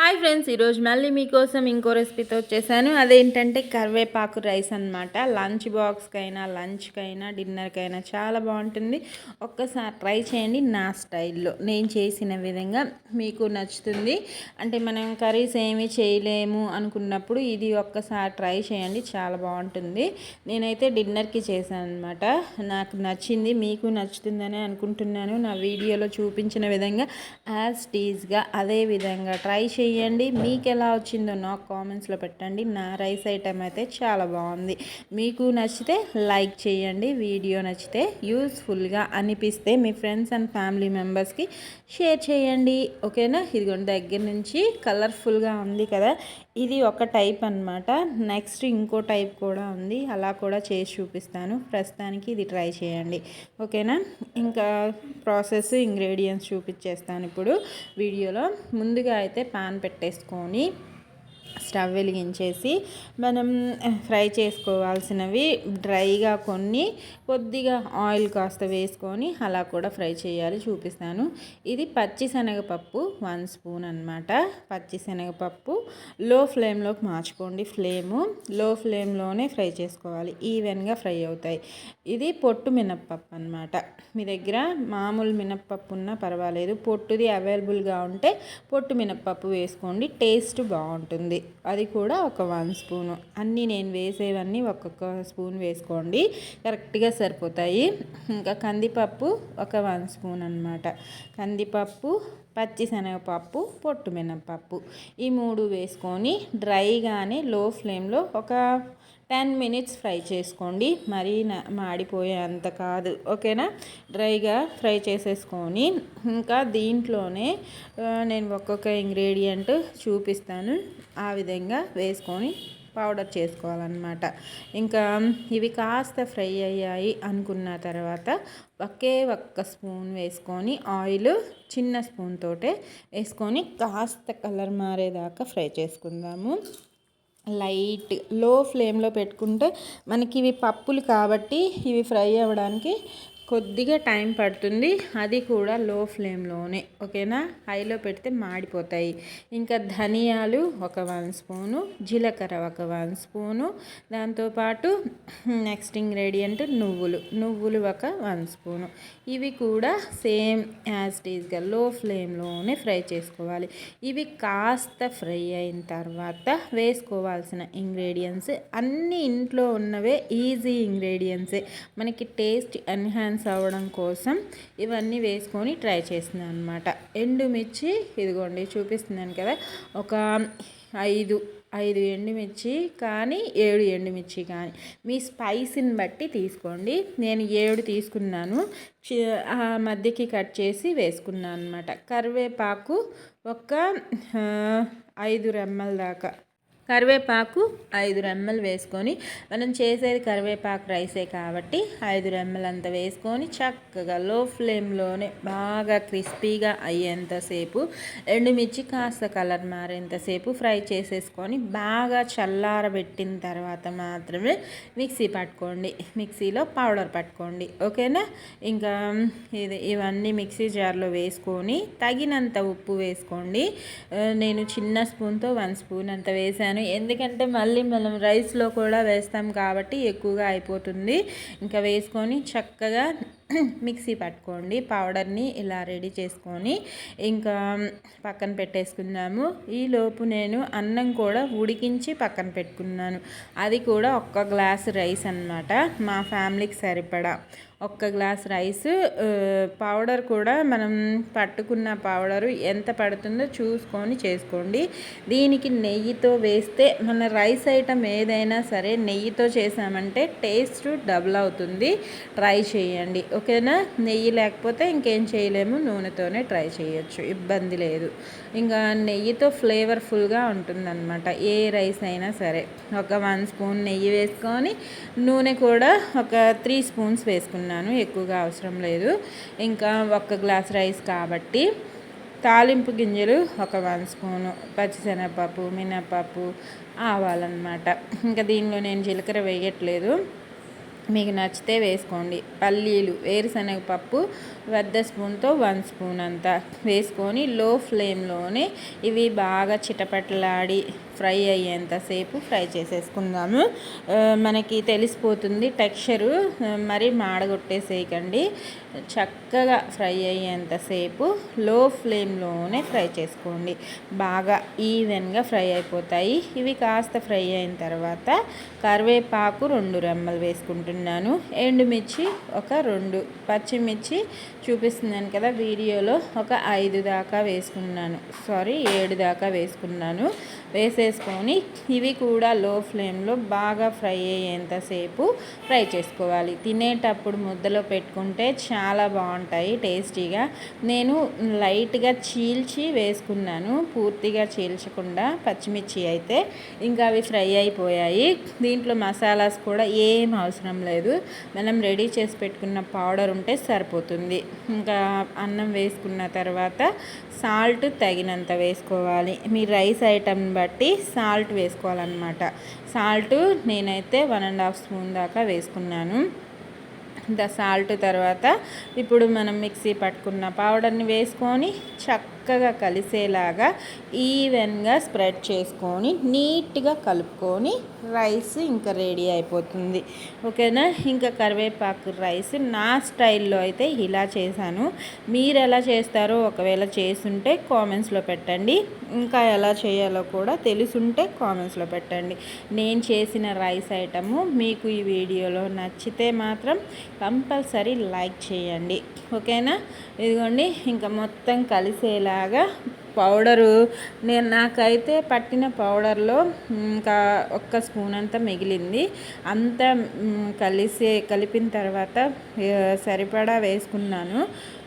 Hi friends ఈరోజు మళ్ళీ మీకోసం ఇంకో రెసిపీతో వచ్చేసాను. అదేంటంటే కరివేపాకు రైస్ అనమాట లంచ్ బాక్స్కైనా లంచ్కైనా డిన్నర్కైనా చాలా బాగుంటుంది. ఒక్కసారి ట్రై చేయండి నా స్టైల్లో. నేను చేసిన విధంగా మీకు నచ్చుతుంది. అంటే మనం కర్రీస్ ఏమి చేయలేము అనుకున్నప్పుడు ఇది ఒక్కసారి ట్రై చేయండి చాలా బాగుంటుంది. నేనైతే డిన్నర్కి చేశాను అనమాట నాకు నచ్చింది మీకు నచ్చుతుందని అనుకుంటున్నాను. నా వీడియోలో చూపించిన విధంగా యాజ్ టీజ్గా అదే విధంగా ట్రై చేయండి. చేయండి. మీకు ఎలా వచ్చిందో నాకు కామెంట్స్లో పెట్టండి. నా రైస్ ఐటెం అయితే చాలా బాగుంది. మీకు నచ్చితే లైక్ చేయండి. వీడియో నచ్చితే యూస్ఫుల్గా అనిపిస్తే మీ ఫ్రెండ్స్ అండ్ ఫ్యామిలీ మెంబర్స్కి షేర్ చేయండి. ఓకేనా? ఇదిగోండి దగ్గర నుంచి కలర్ఫుల్గా ఉంది కదా. ఇది ఒక టైప్ అనమాట నెక్స్ట్ ఇంకో టైప్ కూడా ఉంది. అలా కూడా చేసి చూపిస్తాను. ప్రస్తుతానికి ఇది ట్రై చేయండి. ఓకేనా? ఇంకా ప్రాసెస్ ఇంగ్రీడియంట్స్ చూపించేస్తాను ఇప్పుడు వీడియోలో. ముందుగా అయితే పాన్ పెట్టేసుకొని స్టవ్ వెలిగించేసి మనం ఫ్రై చేసుకోవాల్సినవి డ్రైగా కొన్ని కొద్దిగా ఆయిల్ కాస్త వేసుకొని అలా కూడా ఫ్రై చేయాలి చూపిస్తాను. ఇది పచ్చిశనగపప్పు వన్ స్పూన్ అనమాట పచ్చిశనగపప్పు లో ఫ్లేమ్లోకి మార్చుకోండి. ఫ్లేము లో ఫ్లేమ్లోనే ఫ్రై చేసుకోవాలి. ఈవెన్గా ఫ్రై అవుతాయి. ఇది పొట్టు మినప్పప్పు అనమాట మీ దగ్గర మామూలు మినప్పప్పు ఉన్నా పర్వాలేదు. పొట్టుది అవైలబుల్గా ఉంటే పొట్టు మినప్పప్పు వేసుకోండి. టేస్ట్ బాగుంటుంది. అది కూడా ఒక వన్ స్పూను. అన్నీ నేను వేసేవన్నీ ఒక్కొక్క స్పూన్ వేసుకోండి. కరెక్ట్గా సరిపోతాయి. ఇంకా కందిపప్పు ఒక వన్ స్పూన్ అనమాట కందిపప్పు పచ్చిశనగపప్పు పొట్టు మినపప్పు ఈ మూడు వేసుకొని డ్రైగానే లో ఫ్లేమ్లో ఒక టెన్ మినిట్స్ ఫ్రై చేసుకోండి. మరీ మాడిపోయే అంత కాదు. ఓకేనా? డ్రైగా ఫ్రై చేసేసుకొని ఇంకా దీంట్లోనే నేను ఒక్కొక్క ఇంగ్రీడియంట్ చూపిస్తాను. ఆ విధంగా వేసుకొని పౌడర్ చేసుకోవాలన్నమాట. ఇంకా ఇవి కాస్త ఫ్రై అయ్యాయి అనుకున్న తర్వాత ఒకే ఒక్క స్పూన్ వేసుకొని ఆయిల్ చిన్న స్పూన్ తోటే వేసుకొని కాస్త కలర్ మారేదాకా ఫ్రై చేసుకుందాము. లైట్లో ఫ్లేమ్లో పెట్టుకుంటే మనకి ఇవి పప్పులు కాబట్టి ఇవి ఫ్రై అవ్వడానికి కొద్దిగా టైం పడుతుంది. అది కూడా లో ఫ్లేమ్లోనే ఓకేనా? హైలో పెడితే మాడిపోతాయి. ఇంకా ధనియాలు ఒక వన్ స్పూను జీలకర్ర ఒక వన్ స్పూను దాంతోపాటు నెక్స్ట్ ఇంగ్రీడియంట్ నువ్వులు నువ్వులు ఒక వన్ స్పూను. ఇవి కూడా సేమ్ యాజ్ టీజ్గా లో ఫ్లేమ్లోనే ఫ్రై చేసుకోవాలి. ఇవి కాస్త ఫ్రై అయిన తర్వాత వేసుకోవాల్సిన ఇంగ్రీడియంట్స్ అన్ని ఇంట్లో ఉన్నవే ఈజీ ఇంగ్రీడియంట్సే. మనకి టేస్ట్ ఎన్హాన్స్ బ్యాలెన్స్ అవ్వడం కోసం ఇవన్నీ వేసుకొని ట్రై చేస్తున్నాను అనమాట ఎండుమిర్చి ఇదిగోండి చూపిస్తున్నాను కదా ఒక ఐదు ఐదు ఎండుమిర్చి కానీ ఏడు ఎండుమిర్చి కానీ. మీ స్పైసీని బట్టి తీసుకోండి. నేను ఏడు తీసుకున్నాను. ఆ మధ్యకి కట్ చేసి వేసుకున్నాను అనమాట కరివేపాకు ఒక ఐదు రెమ్మల దాకా. కరివేపాకు ఐదు రెమ్మలు వేసుకొని మనం చేసేది కరివేపాకు రైసే కాబట్టి ఐదు రెమ్మలు అంత వేసుకొని చక్కగా లో ఫ్లేమ్లోనే బాగా క్రిస్పీగా అయ్యేంతసేపు ఎండుమిర్చి కాస్త కలర్ మారేంతసేపు ఫ్రై చేసేసుకొని బాగా చల్లారబెట్టిన తర్వాత మాత్రమే మిక్సీ పట్టుకోండి. మిక్సీలో పౌడర్ పట్టుకోండి. ఓకేనా? ఇంకా ఇది ఇవన్నీ మిక్సీ జార్లో వేసుకొని తగినంత ఉప్పు వేసుకోండి. నేను చిన్న స్పూన్తో వన్ స్పూన్ అంత వేసాను వేసాను ఎందుకంటే మళ్ళీ మనం రైస్లో కూడా వేస్తాం కాబట్టి ఎక్కువగా అయిపోతుంది. ఇంకా వేసుకొని చక్కగా మిక్సీ పట్టుకోండి. పౌడర్ని ఇలా రెడీ చేసుకొని ఇంకా పక్కన పెట్టేసుకున్నాము ఈలోపు నేను అన్నం కూడా ఉడికించి పక్కన పెట్టుకున్నాను. అది కూడా ఒక్క గ్లాస్ రైస్ అనమాట మా ఫ్యామిలీకి సరిపడా. ఒక్క గ్లాస్ రైస్ పౌడర్ కూడా మనం పట్టుకున్న పౌడరు ఎంత పడుతుందో చూసుకొని చేసుకోండి. దీనికి నెయ్యితో వేస్తే మన రైస్ ఐటమ్ ఏదైనా సరే నెయ్యితో చేసామంటే టేస్ట్ డబుల్ అవుతుంది. ట్రై చేయండి. ఓకేనా? నెయ్యి లేకపోతే ఇంకేం చేయలేము. నూనెతోనే ట్రై చేయొచ్చు. ఇబ్బంది లేదు. ఇంకా నెయ్యితో ఫ్లేవర్ఫుల్గా ఉంటుందన్నమాట. ఏ రైస్ అయినా సరే. ఒక వన్ స్పూన్ నెయ్యి వేసుకొని నూనె కూడా ఒక త్రీ స్పూన్స్ వేసుకున్నాను ఎక్కువగా అవసరం లేదు. ఇంకా ఒక గ్లాస్ రైస్ కాబట్టి తాలింపు గింజలు ఒక వన్ స్పూను పచ్చిశనగపప్పు మినపప్పు ఆవాలన్నమాట. ఇంకా దీనిలో నేను జీలకర్ర వేయట్లేదు. మీకు నచ్చితే వేసుకోండి. పల్లీలు వేరుశనగ పప్పు స్పూన్తో వన్ స్పూన్ అంతా వేసుకొని లో ఫ్లేమ్లోనే ఇవి బాగా చిటపటలాడి ఫ్రై అయ్యేంతసేపు ఫ్రై చేసేసుకుందాము. మనకి తెలిసిపోతుంది టెక్స్చరు. మరి మాడగొట్టేసేయకండి. చక్కగా ఫ్రై అయ్యేంతసేపు లో ఫ్లేమ్లోనే ఫ్రై చేసుకోండి. బాగా ఈవెన్గా ఫ్రై అయిపోతాయి. ఇవి కాస్త ఫ్రై అయిన తర్వాత కరివేపాకు రెండు రెమ్మలు వేసుకుంటున్నాను. ఎండుమిర్చి ఒక రెండు. పచ్చిమిర్చి చూపిస్తున్నాను కదా వీడియోలో. ఒక ఐదు దాకా వేసుకున్నాను. సారీ ఏడు దాకా వేసుకున్నాను. వేసేసుకొని ఇవి కూడా లో ఫ్లేమ్లో బాగా ఫ్రై అయ్యేంతసేపు ఫ్రై చేసుకోవాలి. తినేటప్పుడు ముద్దలో పెట్టుకుంటే చాలా బాగుంటాయి టేస్టీగా. నేను లైట్గా చీల్చి వేసుకున్నాను. పూర్తిగా చీల్చకుండా పచ్చిమిర్చి అయితే ఇంకా అవి ఫ్రై అయిపోయాయి. దీంట్లో మసాలాస్ కూడా ఏం అవసరం లేదు. మనం రెడీ చేసి పెట్టుకున్న పౌడర్ ఉంటే సరిపోతుంది. ఇంకా అన్నం వేసుకున్న తర్వాత సాల్ట్ తగినంత వేసుకోవాలి. మీ రైస్ ఐటమ్ బట్టి సాల్ట్ వేసుకోవాలన్నమాట. సాల్ట్ నేనైతే వన్ అండ్ హాఫ్ స్పూన్ దాకా వేసుకున్నాను. ద సాల్ట్ తర్వాత ఇప్పుడు మనం మిక్సీ పట్టుకున్న పౌడర్ని వేసుకొని చక్క చక్కగా కలిసేలాగా ఈవెన్గా స్ప్రెడ్ చేసుకొని నీట్గా కలుపుకొని రైస్ ఇంకా రెడీ అయిపోతుంది. ఓకేనా? ఇంకా కరివేపాకు రైస్ నా స్టైల్లో అయితే ఇలా చేశాను. మీరు ఎలా చేస్తారో ఒకవేళ చేసుంటే కామెంట్స్లో పెట్టండి. ఇంకా ఎలా చేయాలో కూడా తెలుసుంటే కామెంట్స్లో పెట్టండి. నేను చేసిన రైస్ ఐటము మీకు ఈ వీడియోలో నచ్చితే మాత్రం కంపల్సరీ లైక్ చేయండి. ఓకేనా? ఇదిగోండి ఇంకా మొత్తం కలిసేలా కలిసేలాగా పౌడరు. నేను నాకైతే పట్టిన పౌడర్లో ఇంకా ఒక్క స్పూన్ అంతా మిగిలింది. అంతా కలిసి కలిపిన తర్వాత సరిపడా వేసుకున్నాను.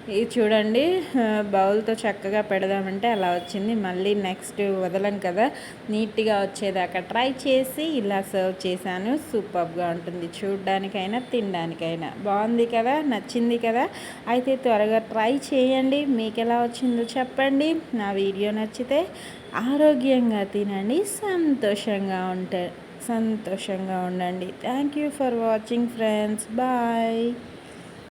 ఇది చూడండి బౌల్తో చక్కగా పెడదామంటే అలా వచ్చింది. మళ్ళీ నెక్స్ట్ వదలను కదా నీట్గా వచ్చేదాకా ట్రై చేసి ఇలా సర్వ్ చేశాను. సూపర్గా ఉంటుంది. చూడ్డానికైనా తినడానికైనా. బాగుంది కదా? నచ్చింది కదా? అయితే త్వరగా ట్రై చేయండి. మీకు ఎలా వచ్చిందో చెప్పండి. నా వీడియో నచ్చితే ఆరోగ్యంగా తినండి. సంతోషంగా ఉంటే సంతోషంగా ఉండండి. Thank you for watching friends. Bye.